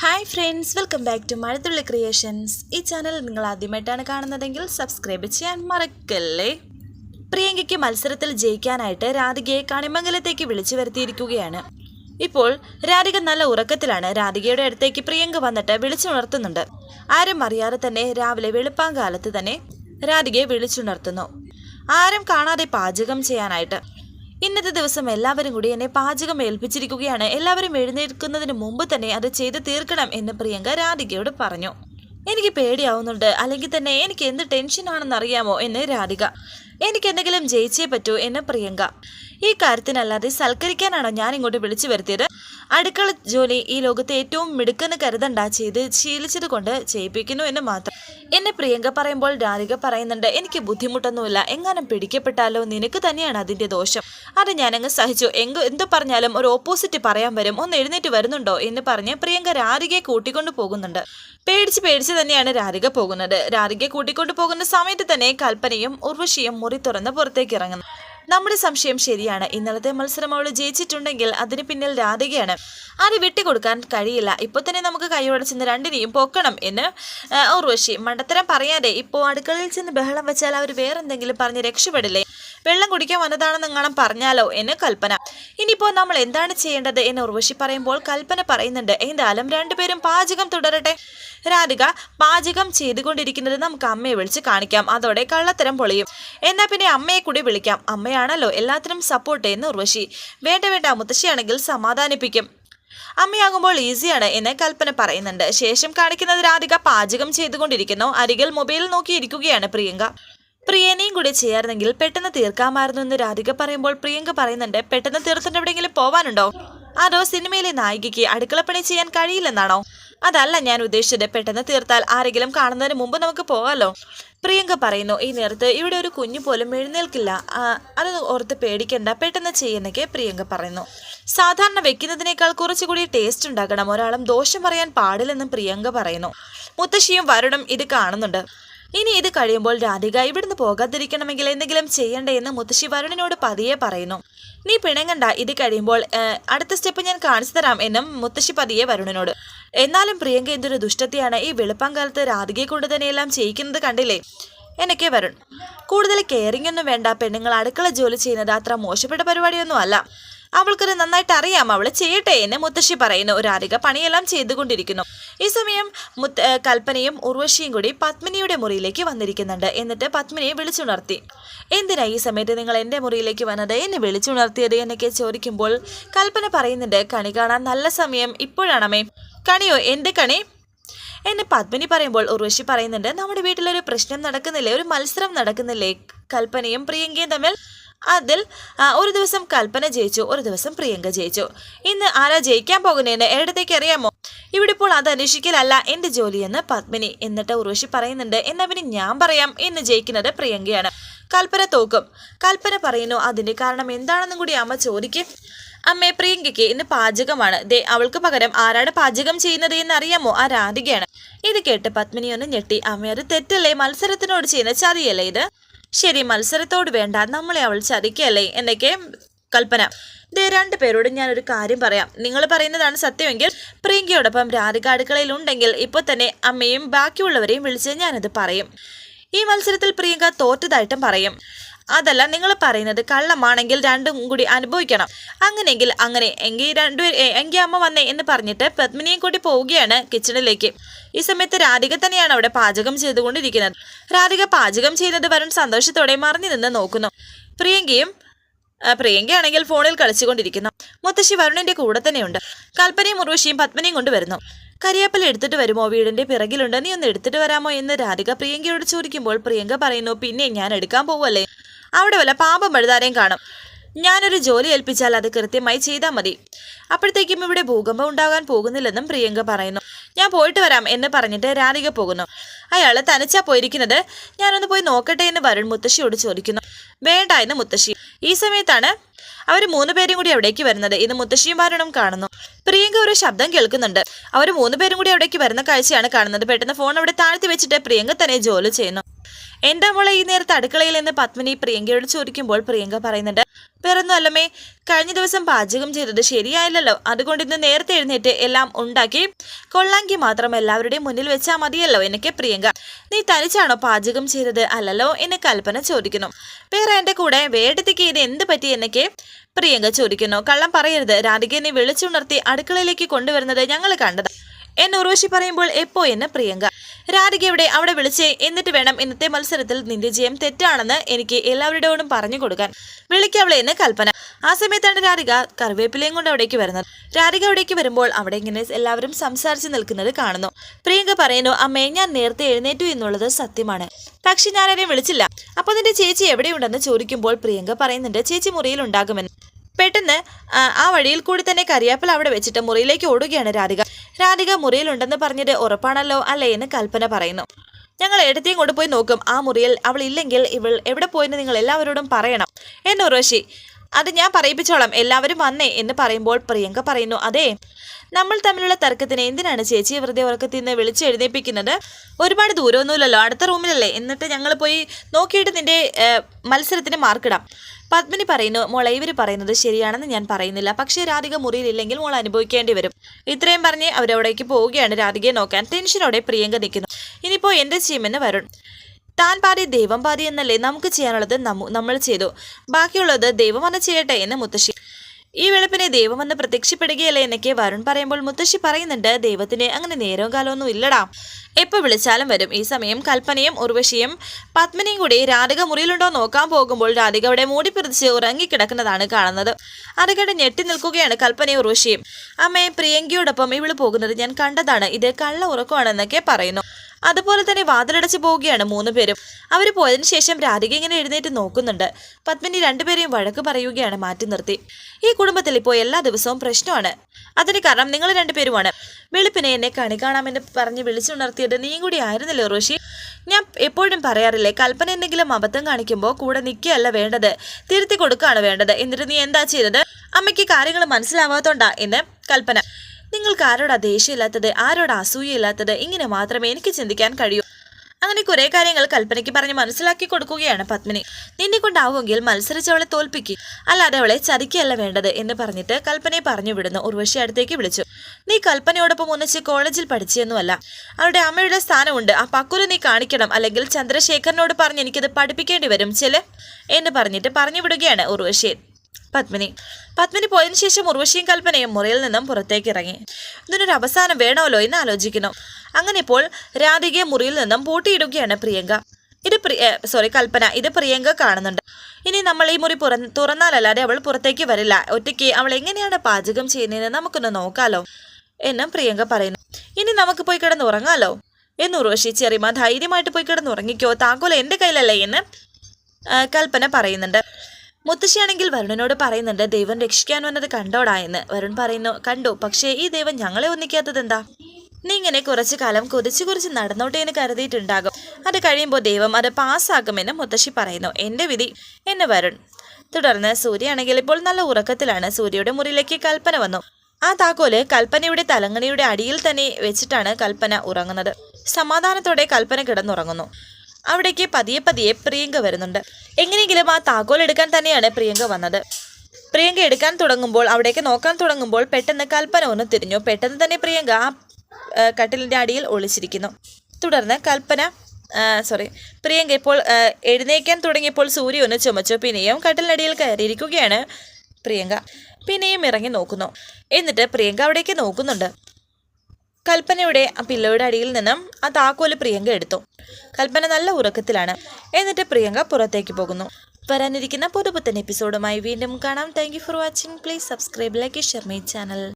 Hi friends welcome back to Mazhathulli creations ഈ channel നിങ്ങൾ ആദ്യമായിട്ടാണ് കാണുന്നതെങ്കിൽ സബ്സ്ക്രൈബ് ചെയ്യാൻ മറക്കല്ലേ? പ്രിയങ്കയ്ക്ക് മത്സരത്തിൽ ജയിക്കാനായിട്ട് രാധികയെ കണിമംഗലത്തേക്ക് വിളിച്ചു വരുത്തിയിരിക്കുകയാണ്. ഇപ്പോൾ രാധിക നല്ല ഉറക്കത്തിലാണ്. രാധികയുടെ അടുത്തേക്ക് പ്രിയങ്ക വന്നിട്ട് വിളിച്ചുണർത്തുന്നുണ്ട്. ആരും അറിയാതെ തന്നെ രാവിലെ വെളുപ്പാങ്കാലത്ത് തന്നെ രാധികയെ വിളിച്ചുണർത്തുന്നു. ആരും കാണാതെ പാചകം ചെയ്യാനായിട്ട്. ഇന്നത്തെ ദിവസം എല്ലാവരും കൂടി എന്നെ പാചകം ഏൽപ്പിച്ചിരിക്കുകയാണ്. എല്ലാവരും എഴുന്നേൽക്കുന്നതിന് മുമ്പ് തന്നെ അത് ചെയ്ത് തീർക്കണം എന്ന് പ്രിയങ്ക രാധികയോട് പറഞ്ഞു. എനിക്ക് പേടിയാവുന്നുണ്ട്. അല്ലെങ്കിൽ തന്നെ എനിക്ക് എന്ത് ടെൻഷനാണെന്ന് അറിയാമോ എന്ന് രാധിക. എനിക്ക് എന്തെങ്കിലും ജയിച്ചേ പറ്റൂ എന്ന് പ്രിയങ്ക. ഈ കാര്യത്തിനല്ലാതെ സൽക്കരിക്കാനാണോ ഞാൻ ഇങ്ങോട്ട് വിളിച്ചു വരുത്തിയത്? അടുക്കള ജോലി ഈ ലോകത്തെ ഏറ്റവും മിടുക്കെന്ന് കരുതണ്ട ചെയ്ത് ശീലിച്ചത് കൊണ്ട് ചെയ്യിപ്പിക്കുന്നു എന്ന് മാത്രം. എന്നെ പ്രിയങ്ക പറയുമ്പോൾ രാധിക പറയുന്നുണ്ട് എനിക്ക് ബുദ്ധിമുട്ടൊന്നുമില്ല എങ്ങാനും പിടിക്കപ്പെട്ടാലോ? നിനക്ക് തന്നെയാണ് അതിന്റെ ദോഷം. അത് ഞാനങ്ങ് സഹിച്ചു. എങ്ക് എന്ത് പറഞ്ഞാലും ഒരു ഓപ്പോസിറ്റ് പറയാൻ വരും. ഒന്ന് എഴുന്നേറ്റ് വരുന്നുണ്ടോ? എന്ന് പറഞ്ഞ് പ്രിയങ്ക രാധികയെ കൂട്ടിക്കൊണ്ട് പോകുന്നുണ്ട്. പേടിച്ച് പേടിച്ച് തന്നെയാണ് രാധിക പോകുന്നത്. രാധികയെ കൂട്ടിക്കൊണ്ട് പോകുന്ന സമയത്ത് തന്നെ കൽപ്പനയും ഉർവശിയും മുറി തുറന്ന് പുറത്തേക്ക് ഇറങ്ങുന്നു. നമ്മുടെ സംശയം ശരിയാണ്. ഇന്നലത്തെ മത്സരം അവൾ ജയിച്ചിട്ടുണ്ടെങ്കിൽ അതിന് പിന്നിൽ രാധികയാണ്. അത് വിട്ടുകൊടുക്കാൻ കഴിയില്ല. ഇപ്പൊ തന്നെ നമുക്ക് കൈയോടെ ചെന്ന് രണ്ടിനെയും പൊക്കണം എന്ന് ഉർവശി മണ്ടത്തരം പറയാതെ ഇപ്പോൾ അടുക്കളയിൽ ചെന്ന് ബഹളം വെച്ചാൽ അവർ വേറെന്തെങ്കിലും പറഞ്ഞ് രക്ഷപ്പെടില്ലേ? വെള്ളം കുടിക്കാൻ വന്നതാണെന്ന് കാണാൻ പറഞ്ഞാലോ എന്ന് കൽപ്പന. ഇനിയിപ്പോൾ നമ്മൾ എന്താണ് ചെയ്യേണ്ടത് എന്ന് ഉർവശി പറയുമ്പോൾ കൽപ്പന പറയുന്നുണ്ട്. എന്തായാലും രണ്ടുപേരും പാചകം തുടരട്ടെ? രാധിക പാചകം ചെയ്തുകൊണ്ടിരിക്കുന്നത് നമുക്ക് അമ്മയെ വിളിച്ച് കാണിക്കാം. അതോടെ കള്ളത്തരം പൊളിയും. എന്നാ പിന്നെ അമ്മയെ കൂടി വിളിക്കാം. അമ്മയാണല്ലോ എല്ലാത്തിനും സപ്പോർട്ട് ചെയ്യുന്ന ഉർവശി. വേണ്ട വേണ്ട മുത്തശ്ശിയാണെങ്കിൽ സമാധാനിപ്പിക്കും. അമ്മയാകുമ്പോൾ ഈസിയാണ് എന്ന് കൽപ്പന പറയുന്നുണ്ട്. ശേഷം കാണിക്കുന്നത് രാധിക പാചകം ചെയ്തുകൊണ്ടിരിക്കുന്നു. അരികിൽ മൊബൈൽ നോക്കിയിരിക്കുകയാണ് പ്രിയങ്ക. പ്രിയനെയും കൂടി ചേർന്നെങ്കിൽ പെട്ടെന്ന് തീർക്കാമായിരുന്നു എന്ന് രാധിക പറയുമ്പോൾ പ്രിയങ്ക പറയുന്നുണ്ട് പെട്ടെന്ന് തീർത്തിട്ട് എവിടെയെങ്കിലും പോവാനുണ്ടോ? അതോ സിനിമയിലെ നായികയ്ക്ക് അടുക്കളപ്പണി ചെയ്യാൻ കഴിയില്ലെന്നാണോ? അതല്ല ഞാൻ ഉദ്ദേശിച്ചത് പെട്ടെന്ന് തീർത്താൽ ആരെങ്കിലും കാണുന്നതിന് മുമ്പ് നമുക്ക് പോകാമല്ലോ പ്രിയങ്ക പറയുന്നു ഈ നേരത്ത് ഇവിടെ ഒരു കുഞ്ഞു പോലും എഴുന്നേൽക്കില്ല. അത് ഓർത്ത് പേടിക്കണ്ട പെട്ടെന്ന് ചെയ്യുന്നൊക്കെ പ്രിയങ്ക പറയുന്നു. സാധാരണ വെക്കുന്നതിനേക്കാൾ കുറച്ചുകൂടി ടേസ്റ്റ് ഉണ്ടാക്കണം ഒരാളും ദോഷം പറയാൻ പാടില്ലെന്നും പ്രിയങ്ക പറയുന്നു. മുത്തശ്ശിയും വരുണും ഇത് കാണുന്നുണ്ട്. ഇനി ഇത് കഴിയുമ്പോൾ രാധിക ഇവിടുന്ന് പോകാതിരിക്കണമെങ്കിൽ എന്തെങ്കിലും ചെയ്യണ്ടേ എന്ന് മുത്തശ്ശി വരുണിനോട് പതിയെ പറയുന്നു. നീ പിണങ്ങണ്ട ഇത് കഴിയുമ്പോൾ അടുത്ത സ്റ്റെപ്പ് ഞാൻ കാണിച്ചു തരാം എന്നും മുത്തശ്ശി പതിയെ വരുണിനോട്. എന്നാലും പ്രിയങ്ക എന്തൊരു ദുഷ്ടത്തെയാണ്. ഈ വെളുപ്പം കാലത്ത് രാധികയെ കൊണ്ട് തന്നെ എല്ലാം ചെയ്യിക്കുന്നത് കണ്ടില്ലേ? എന്നൊക്കെ വരുൺ കൂടുതൽ കെയറിംഗ് ഒന്നും വേണ്ട. പെണ്ണുങ്ങൾ അടുക്കള ജോലി ചെയ്യുന്നത് അത്ര മോശപ്പെട്ട പരിപാടിയൊന്നും അല്ല. അവൾക്കത് നന്നായിട്ട് അറിയാം. അവൾ ചെയ്യട്ടെ എന്ന് മുത്തശ്ശി പറയുന്നു. ഒരു അരിക പണിയെല്ലാം ചെയ്തുകൊണ്ടിരിക്കുന്നു. ഈ സമയം മുത്ത കൽപ്പനയും ഉർവശിയും കൂടി പത്മിനിയുടെ മുറിയിലേക്ക് വന്നിരിക്കുന്നുണ്ട്. എന്നിട്ട് പത്മിനിയെ വിളിച്ചുണർത്തി. എന്തിനാ ഈ സമയത്ത് നിങ്ങൾ എന്റെ മുറിയിലേക്ക് വന്നത്? എന്നെ വിളിച്ചുണർത്തിയത്? എന്നൊക്കെ ചോദിക്കുമ്പോൾ കൽപ്പന പറയുന്നുണ്ട് കണി കാണാൻ നല്ല സമയം ഇപ്പോഴാണമേ കണിയോ? എന്ത് കണി? എന്നെ പത്മിനി പറയുമ്പോൾ ഉർവശി പറയുന്നുണ്ട് നമ്മുടെ വീട്ടിലൊരു പ്രശ്നം നടക്കുന്നില്ലേ? ഒരു മത്സരം നടക്കുന്നില്ലേ? കൽപ്പനയും പ്രിയങ്കയും തമ്മിൽ? അതിൽ ഒരു ദിവസം കൽപ്പന ജയിച്ചു ഒരു ദിവസം പ്രിയങ്ക ജയിച്ചു. ഇന്ന് ആരാ ജയിക്കാൻ പോകുന്നതെന്ന് എവിടത്തേക്ക് അറിയാമോ? ഇവിടെ ഇപ്പോൾ അത് അന്വേഷിക്കലല്ല എന്റെ ജോലിയെന്ന് പത്മിനി. എന്നിട്ട് ഉർവശി പറയുന്നുണ്ട് എന്നാ പിന്നെ ഞാൻ പറയാം ഇന്ന് ജയിക്കുന്നത് പ്രിയങ്കയാണ്. കൽപ്പന തോക്കും. കൽപ്പന പറയുന്നു അതിന്റെ കാരണം എന്താണെന്നും കൂടി അമ്മ ചോദിക്കും. അമ്മേ പ്രിയങ്കയ്ക്ക് ഇന്ന് പാചകമാണ്. ദേ അവൾക്ക് പകരം ആരാണ് പാചകം ചെയ്യുന്നത് എന്ന് അറിയാമോ ആ രാധികയാണ്. ഇത് കേട്ട് പത്മിനി ഒന്ന് ഞെട്ടി. അമ്മ അത് തെറ്റല്ലേ? മത്സരത്തിനോട് ചെയ്യുന്ന ചതിയല്ലേ ഇത്? ശരി മത്സരത്തോട് വേണ്ട. നമ്മളെ അവൾ ചതിക്കല്ലേ? എന്നൊക്കെ കൽപ്പന. ദേ രണ്ടു പേരോട് ഞാനൊരു കാര്യം പറയാം. നിങ്ങൾ പറയുന്നതാണ് സത്യമെങ്കിൽ പ്രിയങ്കയോടൊപ്പം രാധിക അടുക്കളയിൽ ഉണ്ടെങ്കിൽ ഇപ്പോൾ തന്നെ അമ്മയും ബാക്കിയുള്ളവരെയും വിളിച്ച് ഞാനത് പറയും. ഈ മത്സരത്തിൽ പ്രിയങ്ക തോറ്റതായിട്ടും പറയും. അതല്ല നിങ്ങൾ പറയുന്നത് കള്ളമാണെങ്കിൽ രണ്ടും കൂടി അനുഭവിക്കണം. അങ്ങനെയെങ്കിൽ അങ്ങനെ എങ്കിൽ രണ്ടുപേർ എങ്കി അമ്മ വന്നേ എന്ന് പറഞ്ഞിട്ട് പത്മിനിയും കൂടി പോവുകയാണ് കിച്ചണിലേക്ക്. ഈ സമയത്ത് രാധിക തന്നെയാണ് അവിടെ പാചകം ചെയ്തുകൊണ്ടിരിക്കുന്നത്. രാധിക പാചകം ചെയ്യുന്നത് വരുൺ സന്തോഷത്തോടെ മറിഞ്ഞു നിന്ന് നോക്കുന്നു. പ്രിയങ്കയും പ്രിയങ്കയാണെങ്കിൽ ഫോണിൽ കളിച്ചുകൊണ്ടിരിക്കുന്നു. മുത്തശ്ശി വരുണിന്റെ കൂടെ തന്നെയുണ്ട്. കൽപ്പനയും ഉർവശിയും പത്മനയും കൊണ്ട് വരുന്നു. കരിയാപ്പല എടുത്തിട്ട് വരുമോ? വീടിന്റെ പിറകിലുണ്ട്. നീ ഒന്ന് എടുത്തിട്ട് വരാമോ എന്ന് രാധിക പ്രിയങ്കയോട് ചോദിക്കുമ്പോൾ പ്രിയങ്ക പറയുന്നു പിന്നെ ഞാൻ എടുക്കാൻ പോവല്ലേ അവിടെ വല്ല പാപം എഴുതാരെയും കാണും. ഞാനൊരു ജോലി ഏൽപ്പിച്ചാൽ അത് കൃത്യമായി ചെയ്താൽ മതി. അപ്പോഴത്തേക്കും ഇവിടെ ഭൂകമ്പം ഉണ്ടാകാൻ പോകുന്നില്ലെന്നും പ്രിയങ്ക പറയുന്നു. ഞാൻ പോയിട്ട് വരാം എന്ന് പറഞ്ഞിട്ട് രാധിക പോകുന്നു. അയാൾ തനിച്ചാ പോയിരിക്കുന്നത്. ഞാനൊന്ന് പോയി നോക്കട്ടെ എന്ന് വരുൺ മുത്തശ്ശിയോട് ചോദിക്കുന്നു. വേണ്ട എന്ന് മുത്തശ്ശി. ഈ സമയത്താണ് അവർ മൂന്ന് പേരും കൂടി അവിടേക്ക് വരുന്നത്. ഇത് മുത്തശ്ശിയും വരണം കാണുന്നു. പ്രിയങ്ക ഒരു ശബ്ദം കേൾക്കുന്നുണ്ട്. അവർ മൂന്ന് പേരും കൂടി അവിടേക്ക് വരുന്ന കാഴ്ചയാണ് കാണുന്നത്. പെട്ടെന്ന് ഫോൺ അവിടെ താഴ്ത്തി വെച്ചിട്ട് പ്രിയങ്ക തന്നെ ജോലി ചെയ്യുന്നു. എന്താ മോളെ ഈ നേരത്തെ അടുക്കളയിൽ നിന്ന് പത്മിനി പ്രിയങ്കയോട് ചോദിക്കുമ്പോൾ പ്രിയങ്ക പറയുന്നുണ്ട് വേറൊന്നും അല്ലമ്മേ കഴിഞ്ഞ ദിവസം പാചകം ചെയ്തത് ശരിയായില്ലല്ലോ. അതുകൊണ്ട് ഇന്ന് നേരത്തെ എഴുന്നേറ്റ് എല്ലാം ഉണ്ടാക്കി കൊള്ളാങ്കി മാത്രം എല്ലാവരുടെയും മുന്നിൽ വെച്ചാൽ മതിയല്ലോ എനിക്ക് പ്രിയങ്ക. നീ തനിച്ചാണോ പാചകം ചെയ്തത് അല്ലല്ലോ? എന്ന് കൽപ്പന ചോദിക്കുന്നു. വേറെ എന്റെ കൂടെ വേടത്തേക്ക് ഇത് എന്ത് പറ്റി? എന്നൊക്കെ പ്രിയങ്ക ചോദിക്കുന്നു. കള്ളം പറയരുത്. രാധികനെ വിളിച്ചുണർത്തി അടുക്കളയിലേക്ക് കൊണ്ടുവരുന്നത് ഞങ്ങൾ കണ്ടത്. എന്ന് ഉർവശി പറയുമ്പോൾ എപ്പോ എന്ന് പ്രിയങ്ക. രാധികയുടെ അവിടെ വിളിച്ചേ എന്നിട്ട് വേണം ഇന്നത്തെ മത്സരത്തിൽ നിന്റെ ജയം തെറ്റാണെന്ന് എനിക്ക് എല്ലാവരുടെയോടും പറഞ്ഞു കൊടുക്കാൻ. വിളിക്കവളെ എന്ന് കൽപ്പന. ആ സമയത്താണ് രാധിക കറിവേപ്പിലയും കൊണ്ട് അവിടേക്ക് വരുന്നത്. രാധിക അവിടേക്ക് വരുമ്പോൾ അവിടെ ഇങ്ങനെ എല്ലാവരും സംസാരിച്ച് നിൽക്കുന്നത് കാണുന്നു. പ്രിയങ്ക പറയുന്നു അമ്മയെ ഞാൻ നേരത്തെ എഴുന്നേറ്റു എന്നുള്ളത് സത്യമാണ്. പക്ഷെ ഞാൻ ആരെയും വിളിച്ചില്ല. അപ്പോൾ നിന്റെ ചേച്ചി എവിടെയുണ്ടെന്ന് ചോദിക്കുമ്പോൾ പ്രിയങ്ക പറയുന്നുണ്ട് ചേച്ചി മുറിയിൽ ഉണ്ടാകുമെന്ന്. പെട്ടെന്ന് ആ വഴിയിൽ കൂടി തന്നെ കറിയാപ്പിൽ അവിടെ വെച്ചിട്ട് മുറിയിലേക്ക് ഓടുകയാണ് രാധിക. രാധിക മുറിയിലുണ്ടെന്ന് പറഞ്ഞത് ഉറപ്പാണല്ലോ അല്ലേ എന്ന് കൽപ്പന പറയുന്നു. ഞങ്ങൾ എടുത്തേയും കൊണ്ടുപോയി നോക്കും. ആ മുറിയിൽ അവൾ ഇല്ലെങ്കിൽ ഇവൾ എവിടെ പോയെന്ന് നിങ്ങൾ എല്ലാവരോടും പറയണം. എന്ന് ഉറവശി അത് ഞാൻ പറയിപ്പിച്ചോളാം. എല്ലാവരും വന്നേ എന്ന് പറയുമ്പോൾ പ്രിയങ്ക പറയുന്നു അതെ നമ്മൾ തമ്മിലുള്ള തർക്കത്തിന് എന്തിനാണ് ചേച്ചി വെറുതെ ഉറക്കത്തിൽ നിന്ന് വിളിച്ച് എഴുന്നേപ്പിക്കുന്നത്? ഒരുപാട് ദൂരമൊന്നുമില്ലല്ലോ അടുത്ത റൂമിലല്ലേ? എന്നിട്ട് ഞങ്ങൾ പോയി നോക്കിയിട്ട് നിന്റെ മത്സരത്തിന് മാർക്കിടാം പത്മിനി പറയുന്നു മോളെ ഇവർ പറയുന്നത് ശരിയാണെന്ന് ഞാൻ പറയുന്നില്ല. പക്ഷേ രാധിക മുറിയിലില്ലെങ്കിൽ മോൾ അനുഭവിക്കേണ്ടി വരും. ഇത്രയും പറഞ്ഞ് അവരവിടേക്ക് പോവുകയാണ് രാധികയെ നോക്കാൻ. ടെൻഷനോടെ പ്രിയങ്ക നിൽക്കുന്നു. ഇനിയിപ്പോൾ എന്ത് ചെയ്യുമെന്ന് വരുൺ. താൻ പാടി ദൈവം പാടി എന്നല്ലേ നമുക്ക് ചെയ്യാനുള്ളത് നമ്മ- നമ്മൾ ചെയ്തു. ബാക്കിയുള്ളത് ദൈവം വന്ന് ചെയ്യട്ടെ എന്ന് മുത്തശ്ശി. ഈ വെളുപ്പിനെ ദൈവം വന്ന് പ്രത്യക്ഷപ്പെടുകയല്ലേ എന്നൊക്കെ വരുൺ പറയുമ്പോൾ മുത്തശ്ശി പറയുന്നുണ്ട് ദൈവത്തിന് അങ്ങനെ നേരവും കാലമൊന്നും ഇല്ലടാ. എപ്പോൾ വിളിച്ചാലും വരും. ഈ സമയം കൽപ്പനയും ഉർവശിയും പത്മിനിയും കൂടി രാധിക മുറിയിലുണ്ടോ നോക്കാൻ പോകുമ്പോൾ രാധിക അവിടെ മൂടി പിടിച്ച് ഉറങ്ങിക്കിടക്കുന്നതാണ് കാണുന്നത്. അത് കണ്ട് ഞെട്ടി നിൽക്കുകയാണ് കൽപ്പനയും ഉർവശിയും. അമ്മയെ പ്രിയങ്കയോടൊപ്പം ഇവൾ പോകുന്നത് ഞാൻ കണ്ടതാണ്. ഇത് കള്ള ഉറക്കമാണെന്നൊക്കെ പറയുന്നു. അതുപോലെ തന്നെ വാതിലടച്ച് പോവുകയാണ് മൂന്ന് പേരും. അവർ പോയതിന് ശേഷം രാധിക ഇങ്ങനെ എഴുന്നേറ്റ് നോക്കുന്നുണ്ട്. പത്മിനി രണ്ടുപേരെയും വഴക്ക് പറയുകയാണ് മാറ്റി നിർത്തി. ഈ കുടുംബത്തിൽ ഇപ്പോൾ എല്ലാ ദിവസവും പ്രശ്നമാണ്. അതിന് കാരണം നിങ്ങൾ രണ്ടുപേരുമാണ് വെളുപ്പിനെ എന്നെ കണി കാണാമെന്ന് പറഞ്ഞ് വിളിച്ചുണർത്തിയത് നീയും കൂടി ആയിരുന്നല്ലോ ഋഷി ഞാൻ എപ്പോഴും പറയാറില്ലേ കൽപ്പന എന്തെങ്കിലും അബദ്ധം കാണിക്കുമ്പോൾ കൂടെ നിൽക്കുകയല്ല വേണ്ടത്. തിരുത്തി കൊടുക്കുകയാണ് വേണ്ടത്. എന്നിട്ട് നീ എന്താ ചെയ്തത്? അമ്മയ്ക്ക് കാര്യങ്ങൾ മനസ്സിലാവാത്തോണ്ടാ എന്ന് കൽപ്പന. നിങ്ങൾക്ക് ആരോടാ ദേഷ്യമില്ലാത്തത്? ആരോടാ അസൂയയില്ലാത്തത്? ഇങ്ങനെ മാത്രമേ എനിക്ക് ചിന്തിക്കാൻ കഴിയൂ. അങ്ങനെ കുറെ കാര്യങ്ങൾ കൽപ്പനയ്ക്ക് പറഞ്ഞ് മനസ്സിലാക്കി കൊടുക്കുകയാണ് പത്മിനി. നിന്നെ കൊണ്ടാവുമെങ്കിൽ മത്സരിച്ച് അവളെ തോൽപ്പിക്കി. അല്ലാതെ അവളെ ചതിക്കുകയല്ല വേണ്ടത് എന്ന് പറഞ്ഞിട്ട് കൽപ്പനയെ പറഞ്ഞു വിടുന്നു. ഉർവശി അടുത്തേക്ക് വിളിച്ചു. നീ കൽപ്പനയോടൊപ്പം ഒന്നിച്ച് കോളേജിൽ പഠിച്ചെന്നുമല്ല. അവളുടെ അമ്മയുടെ സ്ഥാനമുണ്ട്. ആ പക്കുല നീ കാണിക്കണം. അല്ലെങ്കിൽ ചന്ദ്രശേഖരനോട് പറഞ്ഞ് എനിക്കത് പഠിപ്പിക്കേണ്ടി വരും. ചെൽ? എന്ന് പറഞ്ഞിട്ട് പറഞ്ഞു വിടുകയാണ് ഉർവശിയെ പത്മിനി. പത്മിനി പോയതിന് ശേഷം ഉർവശിയും കൽപ്പനയും മുറിയിൽ നിന്നും പുറത്തേക്ക് ഇറങ്ങി. ഇതിനൊരു അവസാനം വേണമല്ലോ എന്ന് ആലോചിക്കുന്നു. അങ്ങനെ ഇപ്പോൾ രാധികയെ മുറിയിൽ നിന്നും പൂട്ടിയിടുകയാണ് പ്രിയങ്ക. ഇത് പ്രിയ സോറി കൽപ്പന. ഇത് പ്രിയങ്ക കാണുന്നുണ്ട്. ഇനി നമ്മൾ ഈ മുറി പുറ തുറന്നാലല്ലാതെ അവൾ പുറത്തേക്ക് വരില്ല. ഒറ്റയ്ക്ക് അവൾ എങ്ങനെയാണ് പാചകം ചെയ്യുന്നതെന്ന് നമുക്കൊന്ന് നോക്കാലോ എന്നും പ്രിയങ്ക പറയുന്നു. ഇനി നമുക്ക് പോയി കിടന്ന് ഉറങ്ങാലോ എന്ന് ഉറവശി ചെറിയ ധൈര്യമായിട്ട് പോയി കിടന്ന് ഉറങ്ങിക്കോ താക്കോൽ എന്റെ കയ്യിലല്ലേ എന്ന് കൽപ്പന പറയുന്നുണ്ട്. മുത്തശ്ശിയാണെങ്കിൽ വരുണനോട് പറയുന്നുണ്ട് ദൈവം രക്ഷിക്കാൻ വന്നത് കണ്ടോടാ എന്ന്. വരുൺ പറയുന്നു കണ്ടു പക്ഷേ ഈ ദൈവം ഞങ്ങളെ ഒന്നിക്കാത്തത് എന്താ? നീ ഇങ്ങനെ കുറച്ചു കാലം കുതിച്ചു കുറിച്ച് നടന്നോട്ടെ എന്ന് കരുതിയിട്ടുണ്ടാകും. അത് കഴിയുമ്പോൾ ദൈവം അത് പാസ്സാക്കുമെന്ന് മുത്തശ്ശി പറയുന്നു. എന്റെ വിധി എന്ന് വരുൺ. തുടർന്ന് സൂര്യയാണെങ്കിൽ ഇപ്പോൾ നല്ല ഉറക്കത്തിലാണ്. സൂര്യയുടെ മുറിയിലേക്ക് കൽപ്പന വന്നു. ആ താക്കോൽ കൽപ്പനയുടെ തലങ്ങണിയുടെ അടിയിൽ തന്നെ വെച്ചിട്ടാണ് കൽപ്പന ഉറങ്ങുന്നത്. സമാധാനത്തോടെ കൽപ്പന കിടന്നുറങ്ങുന്നു. അവിടേക്ക് പതിയെ പതിയെ പ്രിയങ്ക വരുന്നുണ്ട്. എങ്ങനെയെങ്കിലും ആ താക്കോൽ എടുക്കാൻ തന്നെയാണ് പ്രിയങ്ക വന്നത്. പ്രിയങ്ക എടുക്കാൻ തുടങ്ങുമ്പോൾ അവിടേക്ക് നോക്കാൻ തുടങ്ങുമ്പോൾ പെട്ടെന്ന് കൽപ്പന ഒന്ന് തിരിഞ്ഞു. പെട്ടെന്ന് തന്നെ പ്രിയങ്ക ആ കട്ടിലിന്റെ അടിയിൽ ഒളിച്ചിരിക്കുന്നു. തുടർന്ന് കൽപ്പന സോറി പ്രിയങ്ക ഇപ്പോൾ എഴുന്നേക്കാൻ തുടങ്ങിയപ്പോൾ സൂര്യ ഒന്ന് ചുമച്ചു. പിന്നെയും കട്ടിലിനടിയിൽ കയറിയിരിക്കുകയാണ് പ്രിയങ്ക. പിന്നെയും ഇറങ്ങി നോക്കുന്നു. എന്നിട്ട് പ്രിയങ്ക അവിടേക്ക് നോക്കുന്നുണ്ട്. കൽപ്പനയുടെ ആ പില്ലയുടെ അടിയിൽ നിന്നും ആ താക്കോൽ പ്രിയങ്ക എടുത്തു. കൽപ്പന നല്ല ഉറക്കത്തിലാണ്. എന്നിട്ട് പ്രിയങ്ക പുറത്തേക്ക് പോകുന്നു. വരാനിരിക്കുന്ന പുതുപുത്തൻ എപ്പിസോഡുമായി വീണ്ടും കാണാം. Thank for watching please subscribe like share my channel